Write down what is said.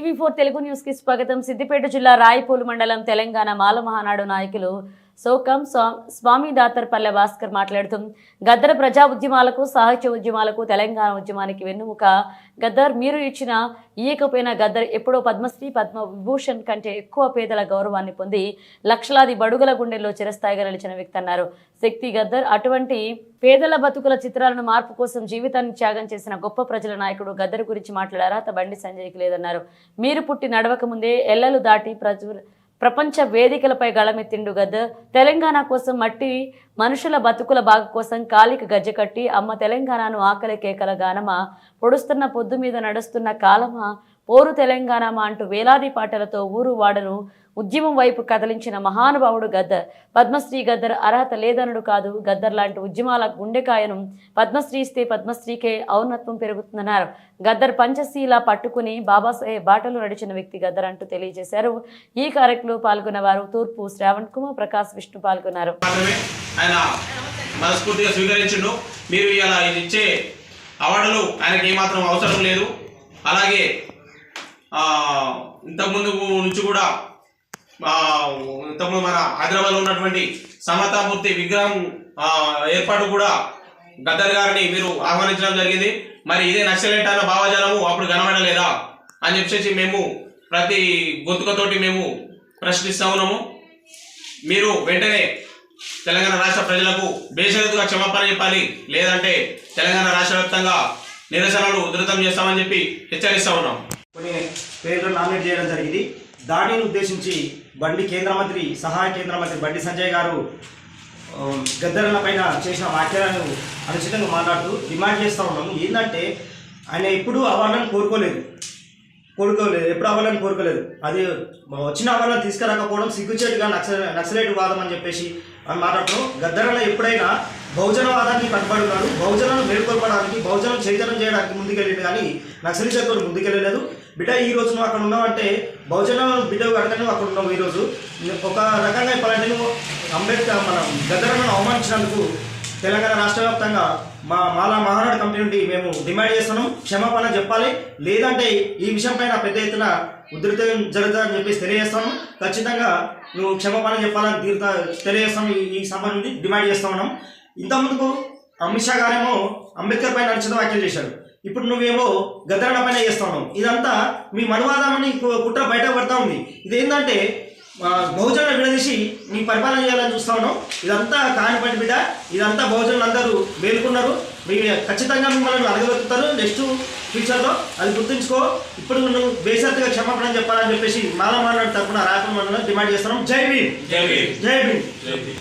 TV four Telugu న్యూస్కి స్వాగతం. సిద్దిపేట జిల్లా రాయపూలు మండలం తెలంగాణ మాల మహానాడు నాయకులు సోకం స్వామి స్వామి దాతర్పల్లె భాస్కర్ మాట్లాడుతూ గద్దర్ ప్రజా ఉద్యమాలకు సాహిత్య ఉద్యమాలకు తెలంగాణ ఉద్యమానికి వెన్నుముక. గద్దర్ మీరు ఇచ్చిన ఇయ్యకపోయిన గద్దర్ ఎప్పుడో పద్మశ్రీ పద్మ విభూషణ్ కంటే ఎక్కువ పేదల గౌరవాన్ని పొంది లక్షలాది బడుగుల గుండెల్లో చిరస్థాయిగా నిలిచిన వ్యక్తి అన్నారు. శక్తి గద్దర్ అటువంటి పేదల బతుకుల చిత్రాలను మార్పు కోసం జీవితాన్ని త్యాగం చేసిన గొప్ప ప్రజల నాయకుడు గద్దర్ గురించి మాట్లాడారా? అత బండి సంజయ్కి లేదన్నారు. మీరు పుట్టి నడవక ముందే ఎల్లలు దాటి ప్రజ ప్రపంచ వేదికలపై గళమెత్తిండు గద్ద. తెలంగాణ కోసం మట్టి మనుషుల బతుకుల బాగు కోసం కాలికి గజ్జె కట్టి అమ్మ తెలంగాణను ఆకలి కేకల గానమా? పొడుస్తున్న పొద్దు మీద నడుస్తున్న కాలమా? పోరు తెలంగాణమా అంటూ వేలాది పాటలతో ఊరు వాడను ఉద్యమం వైపు కదిలించిన మహానుభావుడు గద్దర్. పద్మశ్రీ గద్దర్ అర్హత లేదనుడు కాదు. గద్దర్ లాంటి ఉద్యమాల గుండెకాయను పద్మశ్రీ ఇస్తే పద్మశ్రీకే ఔన్నత్వం పెరుగుతుందన్నారు. గద్దర్ పంచశీల పట్టుకుని బాబాసాహెబ్ బాటలు నడిచిన వ్యక్తి గద్దర్ అంటూ తెలియజేశారు. ఈ కార్యక్రమంలో పాల్గొన్న వారు తూర్పు శ్రావణ్ కుమార్ ప్రకాష్ విష్ణు పాల్గొన్నారు. మనస్ఫూర్తిగా మీరు ఇలా ఇచ్చే అవార్డులు ఆయనకి ఏమాత్రం అవసరం లేదు. అలాగే ఇంతకుముందు నుంచి కూడా ఇంతకుముందు మన హైదరాబాద్లో ఉన్నటువంటి సమతామూర్తి విగ్రహం ఏర్పాటు కూడా గద్దర్ గారిని మీరు ఆహ్వానించడం జరిగింది. మరి ఇదే నక్సలెట్ అన్న భావజాలము అప్పుడు కనబడలేదా అని చెప్పేసి మేము ప్రతి గొంతుకతోటి మేము ప్రశ్నిస్తా ఉన్నాము. మీరు వెంటనే తెలంగాణ రాష్ట్ర ప్రజలకు బేషరతుగా క్షమాపణ చెప్పాలి. లేదంటే తెలంగాణ రాష్ట్ర వ్యాప్తంగా నిరసనలు ఉధృతం చేస్తామని చెప్పి హెచ్చరిస్తా ఉన్నాం. కొన్ని పేర్లను నామినేట్ చేయడం జరిగింది. దాడిని ఉద్దేశించి బండి కేంద్ర మంత్రి సహాయ కేంద్ర మంత్రి బండి సంజయ్ గారు ఆ, పైన చేసిన వ్యాఖ్యలను అనుచితంగా మాట్లాడుతూ డిమాండ్ చేస్తూ ఉన్నాము ఏంటంటే ఆయన ఎప్పుడూ అవార్డులను కోరుకోలేదు. కోరుకోలేదు. ఎప్పుడు అవార్డులను కోరుకోలేదు. అది వచ్చిన అవార్డులను తీసుకురాకపోవడం సిగ్గుచేటుగా నక్సల నక్సలైట్ వాదం అని చెప్పేసి అని మాట్లాడుతున్నాం. గద్దరన్న ఎప్పుడైనా బహుజనవాదానికి కట్టుబడి ఉన్నాడు బహుజనం మేల్కొల్పడానికి బహుజనం చైతన్యం చేయడానికి ముందుకెళ్ళింది కానీ నక్సలిజంతో ముందుకెళ్ళలేదు. బిడ్డ ఈ రోజు నువ్వు అక్కడ ఉన్నావంటే బహుజన బిడ్డ కనుక అక్కడ ఉన్నావు ఈరోజు ఒక రకంగా ఇప్పుడంటే నువ్వు అంబేద్కర్ మనం గద్దరన్నను అవమానించినందుకు తెలంగాణ రాష్ట్ర వ్యాప్తంగా మా మాలా మహానాడు కమిటీ నుండి మేము డిమాండ్ చేస్తున్నాం. క్షమాపణ చెప్పాలి. లేదంటే ఈ విషయం పైన పెద్ద ఎత్తున ఉధృతం జరుగుతుందని చెప్పేసి తెలియజేస్తాము ఖచ్చితంగా నువ్వు క్షమాపణ చెప్పాలని తీరుతా తెలియజేస్తాం ఈ ఈ సభ నుండి డిమాండ్ చేస్తా ఉన్నాం. ఇంతకుముందుకు అమిత్ షా గారేమో అంబేద్కర్ పైన అనుచిత వ్యాఖ్యలు చేశాడు ఇప్పుడు నువ్వేమో గద్దరణ పైన చేస్తా ఉన్నావు ఇదంతా మీ మనువాదాన్ని కుట్ర బయట పడతా ఉంది. ఇదేంటంటే ఆ, బహుజన విడదీసి మీ పరిపాలన చేయాలని చూస్తా ఉన్నాం ఇదంతా కానిపడి బిడ్డ. ఇదంతా బహుజనులు అందరూ మేలుకున్నారు. మీ ఖచ్చితంగా మిమ్మల్ని అడగలుగుతారు నెక్స్ట్ ఫ్యూచర్లో అది గుర్తుంచుకో. ఇప్పుడు నువ్వు బేసత్తుగా క్షమాపణ చెప్పాలని చెప్పేసి మాలా మాట్లాడి తరపున రాకుండా డిమాండ్ చేస్తున్నాం. జై భీమ్. జై భీమ్. జై భీమ్. జై భీమ్.